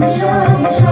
মিশা মিশা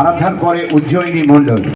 আরাধ্যার পরে উজ্জয়িনী মণ্ডল।